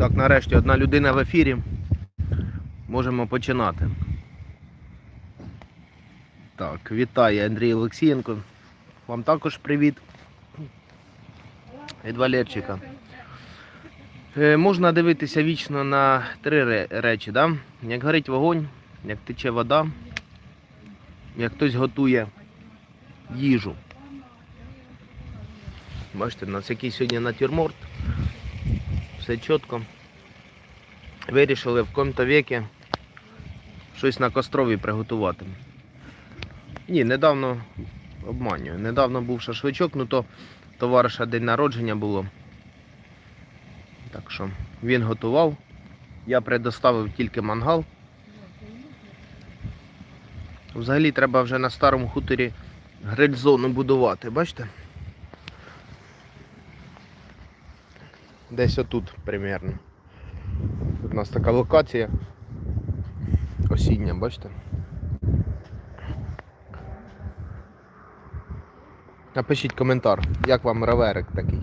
Так, нарешті одна людина в ефірі. Можемо починати. Так, вітаю Андрій Олексієнко. Вам також привіт. Від Валерчика. Е, можна дивитися вічно на три речі, да? як горить вогонь, як тече вода, як хтось готує їжу. Бачите, у нас який сьогодні натюрморт. Все чітко. Вирішили в ком-то векі щось на кострові приготувати. Ні, недавно обманюю. Недавно був шашличок, ну то товариша день народження було. Так що він готував. Я предоставив тільки мангал. Взагалі треба вже на старому хуторі гриль-зону будувати, бачите? Десь отут примерно. Тут у нас така локація осіння, бачите? Напишіть коментар, як вам раверик такий.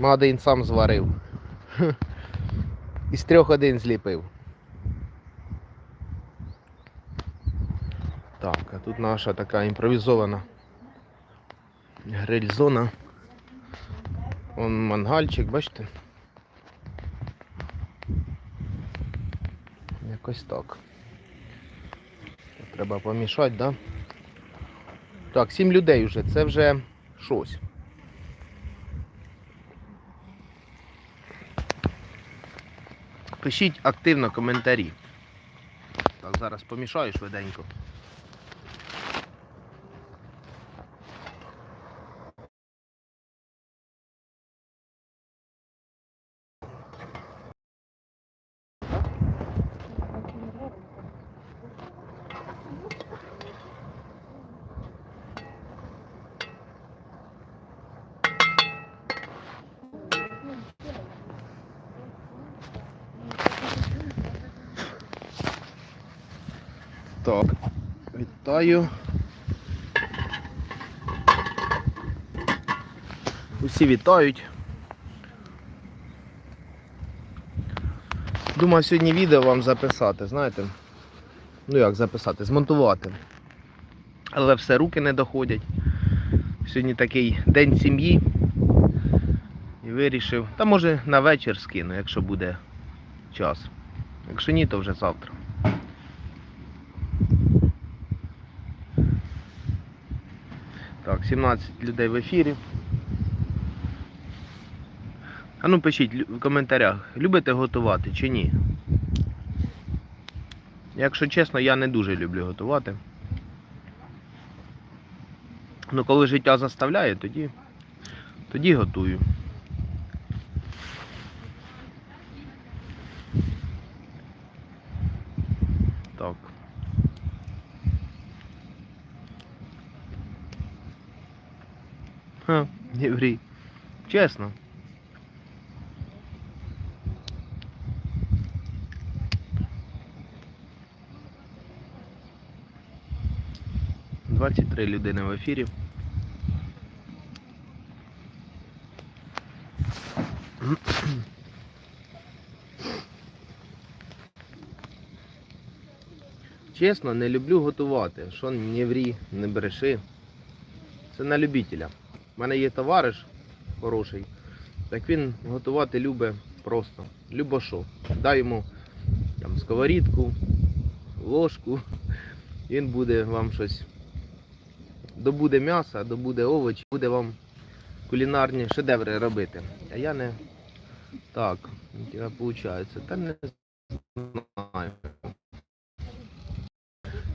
Магадин сам зварив. Із трьох один зліпив. Так, а тут наша така імпровізована гриль-зона. Вон мангальчик, бачите? Якось так. Треба помішати, да? Так, сім людей вже, це вже щось. Пишіть активно коментарі. Так, зараз помішаю швиденько. Так, вітаю. Усі вітають. Думав сьогодні відео вам записати, знаєте? Ну як записати, змонтувати. Але все, руки не доходять. Сьогодні такий день сім'ї. І вирішив, та може на вечір скину, якщо буде час. Якщо ні, то вже завтра. Так, 17 людей в ефірі. А ну пишіть в коментарях, любите готувати чи ні. Якщо чесно, я не дуже люблю готувати. Ну коли життя заставляє, тоді, тоді готую. Так. Ха, не врі. Чесно. Двадцять три людини в ефірі. Чесно, не люблю готувати. Що не врі, не бреши. Це на любителя. У мене є товариш хороший, так він готувати любить просто. Любо що. Дай йому там, сковорідку, ложку, він буде вам щось. Добуде м'яса, добуде овочі, буде вам кулінарні шедеври робити. А я не так, виходить. Та не знаю.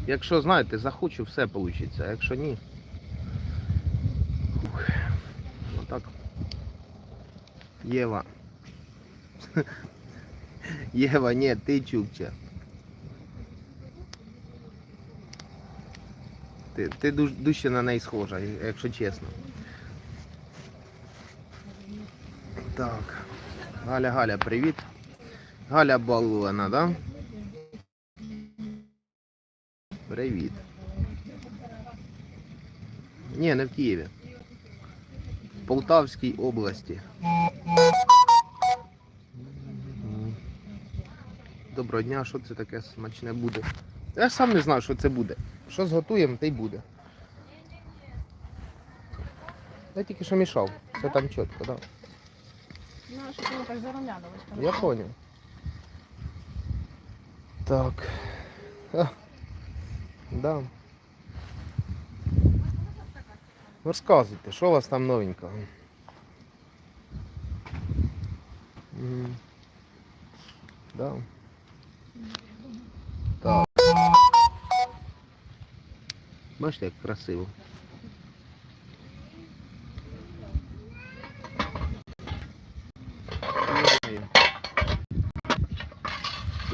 Якщо знаєте, захочу, все вийде. А якщо ні. Єва. Єва, ні, ти чукча. Ти, ти дужче на неї схожа, якщо чесно. Так. Галя, Галя, привіт. Галя балована, да? Привіт. Ні, не в Києві. Полтавській області. Доброго дня, що це таке смачне буде? Я сам не знаю, що це буде. Що зготуємо, те й буде. Я тільки що мішав. Все там чітко, так. Да? Я понял. Так. А, да. Розказуйте, що у вас там новенького? Да. Так. Бачите, як красиво.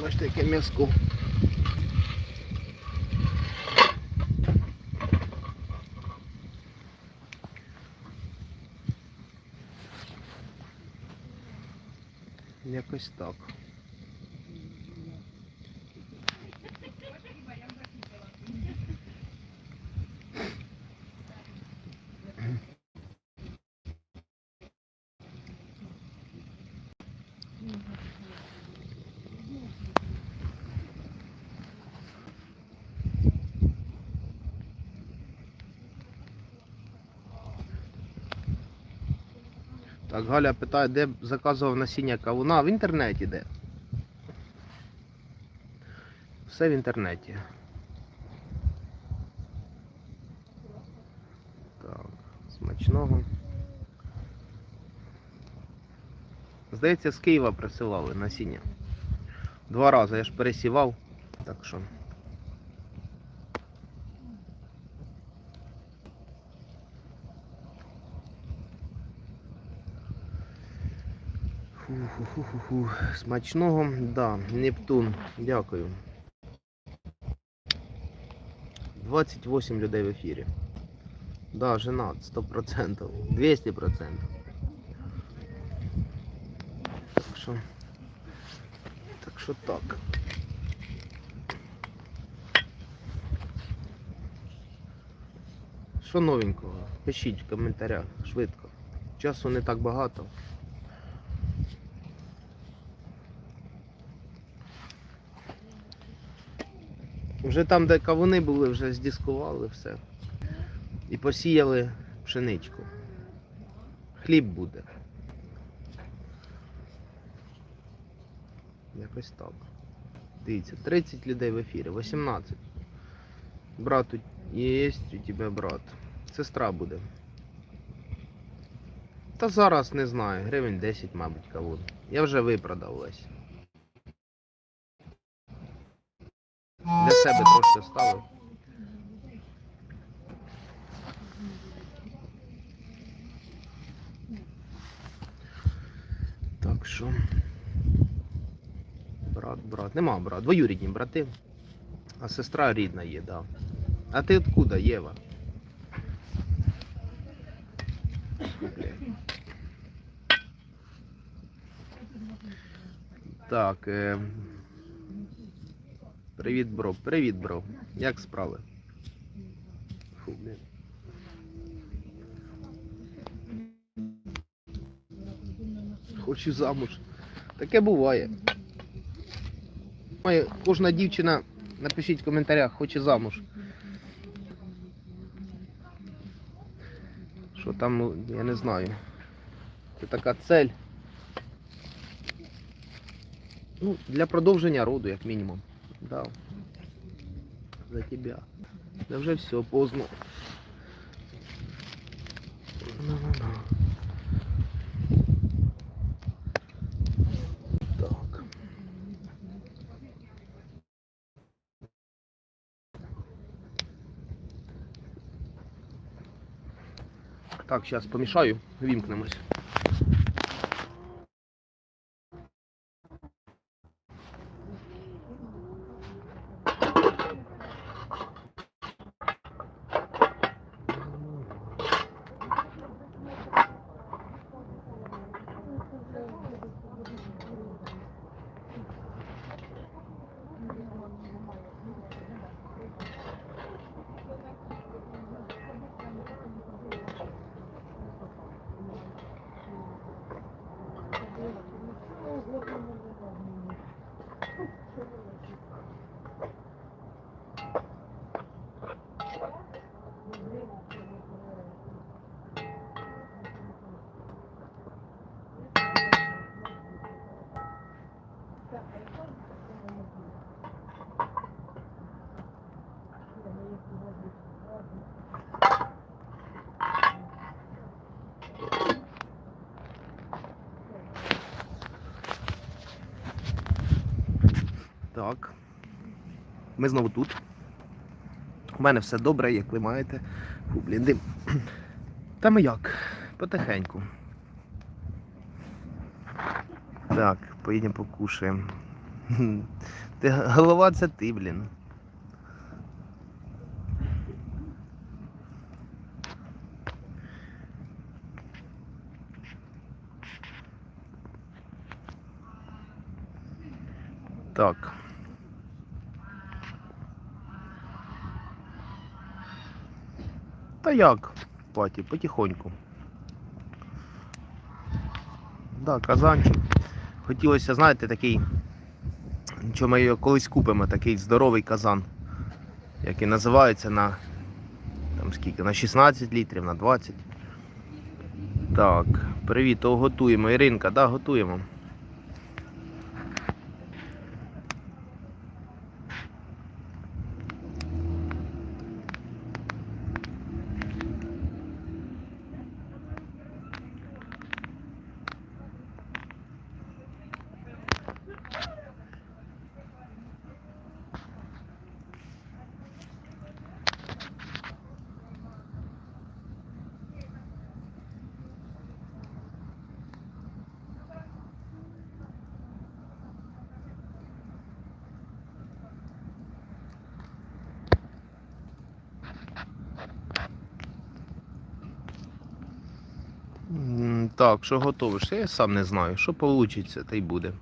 Бачите, яке м'язко. Якось так. Так, Галя питає, де заказував насіння кавуна в інтернеті де? Все в інтернеті. Так, смачного. Здається, з Києва присилали насіння. Два рази я ж пересівав, так що. Фу-фу-фу-фу. Смачного, да, Нептун, дякую. 28 людей в ефірі. Да, женат, 100%. 200%. Так що. Так що так. Що новенького? Пишіть в коментарях швидко. Часу не так багато. Вже там, де кавуни були, вже здіскували все. І посіяли пшеничку. Хліб буде. Якось так. Дивіться, 30 людей в ефірі, 18. Брат є, у тебе брат. Сестра буде. Та зараз не знаю, гривень 10, мабуть, кавун. Я вже випродав весь. Для себе трошки ставив. Так що. Брат, брат. Нема брат. Двоюрідні брати. А сестра рідна є, да. А ти откуда, Єва? Так. Е... Привіт, бро. Привіт, бро. Як справи? Фу, блін. Хочу замуж. Таке буває. Кожна дівчина, напишіть в коментарях, хоче замуж. Що там, я не знаю. Це така цель. Ну, для продовження роду, як мінімум. Да. За тебя. Да вже все, поздно. Так. Так, зараз помішаю, вімкнемось. Так. Ми знову тут. У мене все добре, як ви маєте. Фу, блін, дим. Та ми як? Потихеньку. Так, поїдемо покушаємо. Ти голова це ти, блін. Так. Та як, паті, потихоньку. Да, казанчик. Хотілося, знаєте, такий, що ми його колись купимо, такий здоровий казан, який називається на там скільки, на 16 літрів, на 20. Так, привіт, то готуємо. Іринка, да, готуємо. Так, що готовишся, Я сам не знаю. Що вийде, та й буде.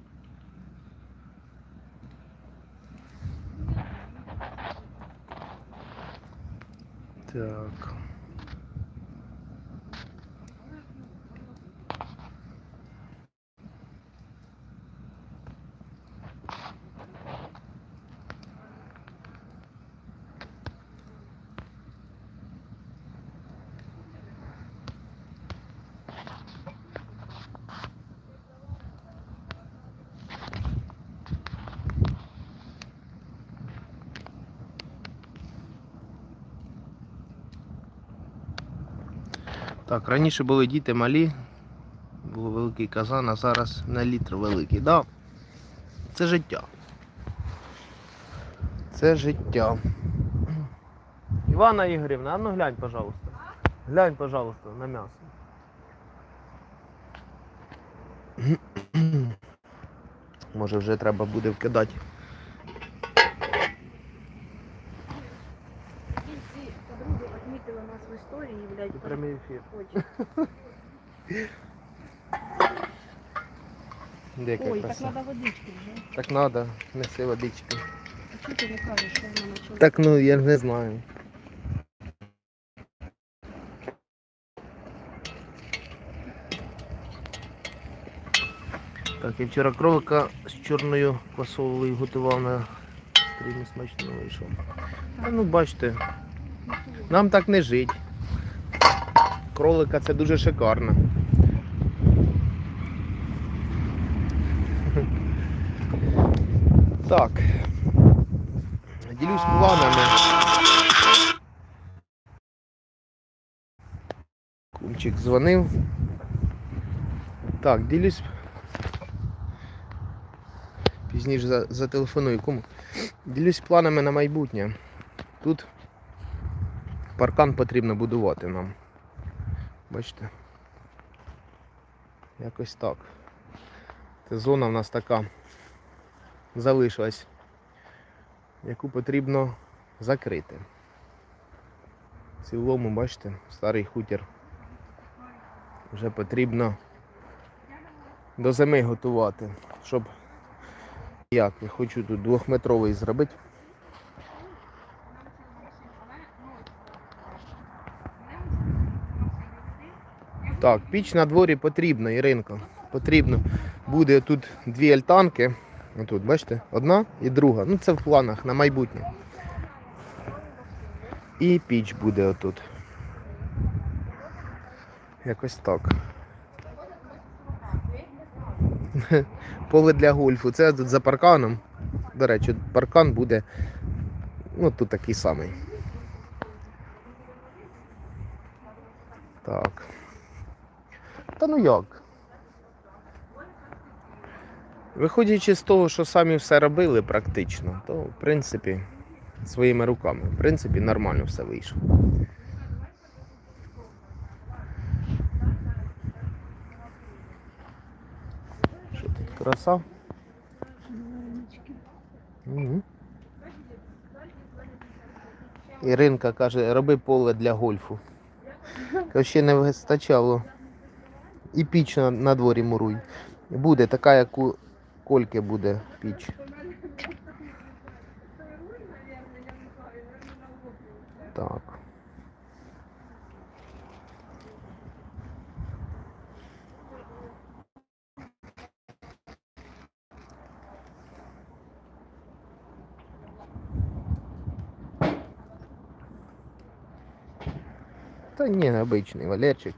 Так. Так, раніше були діти малі, був великий казан, а зараз на літр великий. Да. Це життя. Це життя. Івана Ігорівна, а ну глянь, пожалуйста. Глянь, пожалуйста, на м'ясо. Може вже треба буде вкидати. І всі подруги нас в історії, блядь, Прямий ефір. Ой, так краса. треба водички вже. Так надо, неси водички. А чого ти не кажеш, що вона почала? Так ну я не знаю. Так, я вчора кролика з чорною квасолею готував на стрімі смачно вийшов. Ну бачите, нам так не жить. Кролика це дуже шикарно. Так. Ділюсь планами. Кумчик дзвонив. Так, ділюсь. Пізніше за- зателефоную кому. Ділюсь планами на майбутнє. Тут паркан потрібно будувати нам. Бачите? Якось так. Це зона в нас така залишилась яку потрібно закрити. В цілому, бачите, старий хутір. Вже потрібно до зими готувати, щоб як я хочу тут двохметровий зробити. Так, піч на дворі потрібна, Іринка. Потрібно. Буде тут дві альтанки Отут, бачите, одна і друга. Ну це в планах на майбутнє. І піч буде отут. Якось так. Поле для гольфу. Це тут за парканом. До речі, паркан буде. Ну, тут такий самий. Так. Та ну як? Виходячи з того, що самі все робили практично, то в принципі своїми руками, в принципі, нормально все вийшло. Що тут краса? Угу. Іринка каже, роби поле для гольфу. Ще не вистачало. І піч на, на дворі муруй. Буде така, як у Кольки буде піч. Так. Та ні, обичний Валерчик.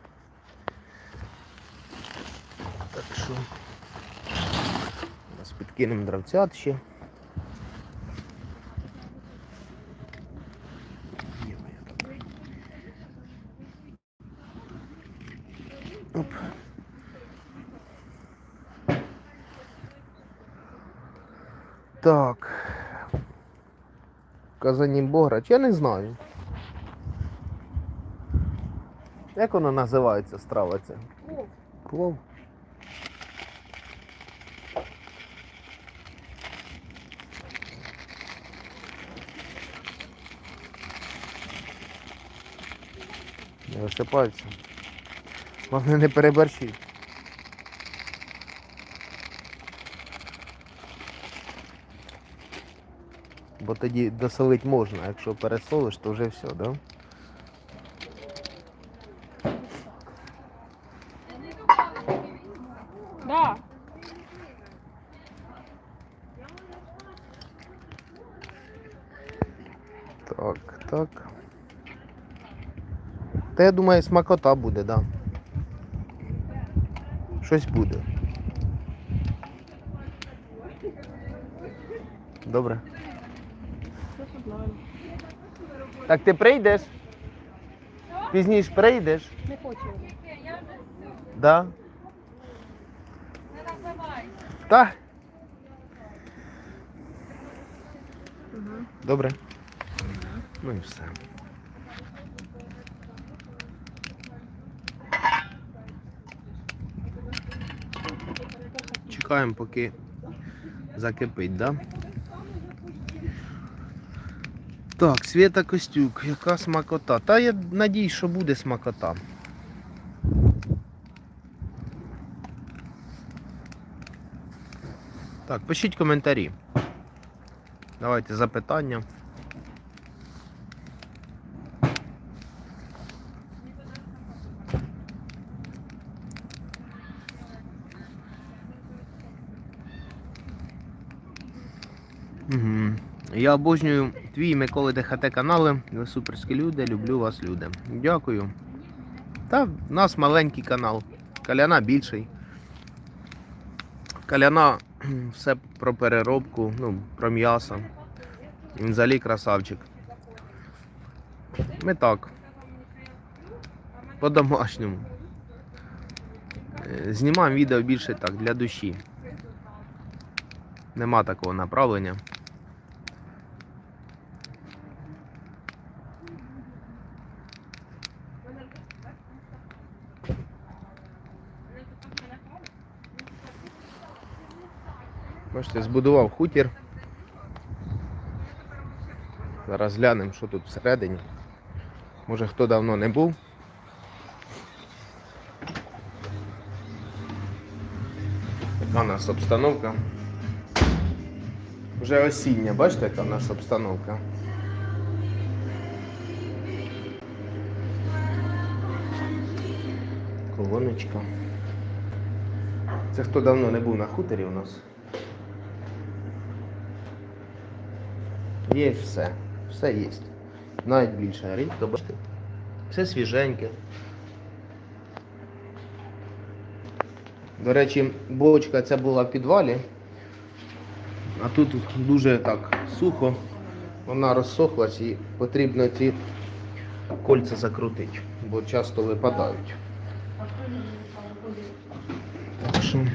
Так що. Зараз підкинемо дравцят ще. Оп. Так. Казані Бограч, я не знаю. Як воно називається страва ця? Плов. Плов. Не висипаються. Головне не переборщить. Бо тоді досолити можна, якщо пересолиш, то вже все, так? Да. Так, так. Та я думаю, смакота буде, да. Щось буде. Добре. Так ти прийдеш? Пізніше прийдеш? Не хочу. Да. Так. Угу. Добре. Ну і все. Чекаємо, поки закипить, да? Так, Свята Костюк, яка смакота. Та я надіюсь, що буде смакота. Так, пишіть коментарі. Давайте запитання. Угу. Я обожнюю твій Миколи ДХТ канали. Ви суперські люди, люблю вас, люди. Дякую. Та в нас маленький канал. Каляна більший. Каляна все про переробку, ну, про м'ясо. Він взагалі красавчик. Ми так. По-домашньому. Е, Знімаємо відео більше так, для душі. Нема такого направлення. Бачите, збудував хутір. Зараз глянемо, що тут всередині. Може хто давно не був. Така у нас обстановка. Вже осіння, бачите, яка в нас обстановка. Колоночка. Це хто давно не був на хуторі у нас. Є все. Все є. Навіть більше. Рідко, бачите. Все свіженьке. До речі, бочка ця була в підвалі. А тут дуже так сухо. Вона розсохлась і потрібно ці кольця закрутити, бо часто випадають. Так що.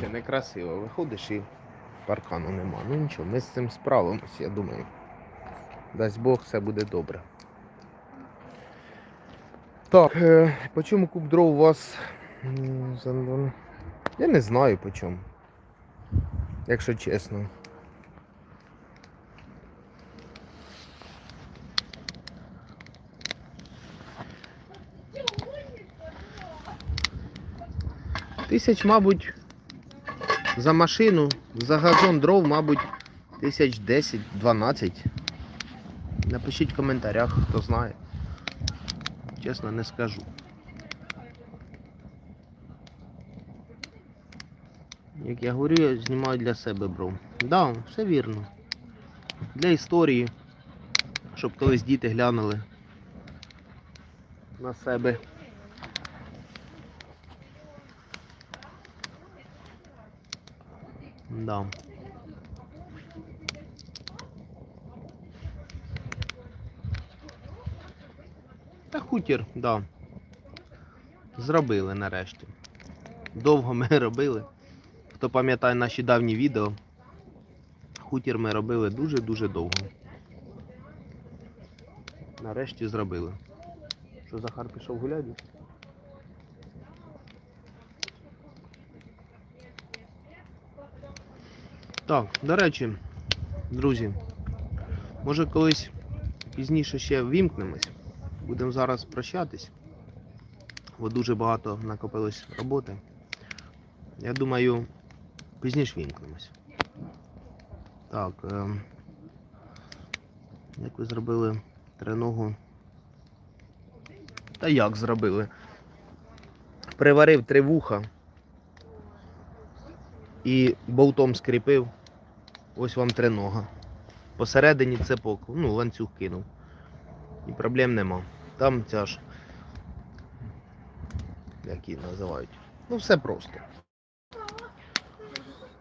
Це некрасиво. Виходиш і паркану нема. Ну нічого, ми з цим справимось, я думаю. Дасть Бог, все буде добре. Так, е, по чому куб дров у вас? Я не знаю по чому. Якщо чесно. Тисяч, мабуть, за машину, за газон дров, мабуть, тисяч 10-12. Напишіть в коментарях, хто знає. Чесно, не скажу. Як я говорю, я знімаю для себе, бро. Да, все вірно. Для історії, щоб колись діти глянули на себе. Да. Та хутір, да. Зробили нарешті. Довго ми робили. Хто пам'ятає наші давні відео, хутір ми робили дуже-дуже довго. Нарешті зробили. Що Захар пішов гуляти? Так, до речі, друзі, може колись пізніше ще вімкнемось. Будемо зараз прощатись, бо дуже багато накопилось роботи. Я думаю, пізніше вімкнемось. Так. Е, як ви зробили треногу? Та як зробили? Приварив три вуха і болтом скріпив. Ось вам тренога. Посередині це цепок, ну, ланцюг кинув. І проблем нема. Там ця ж. Як її називають. Ну, все просто.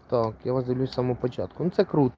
Так, я вас дивлюсь з самого початку. Ну це круто.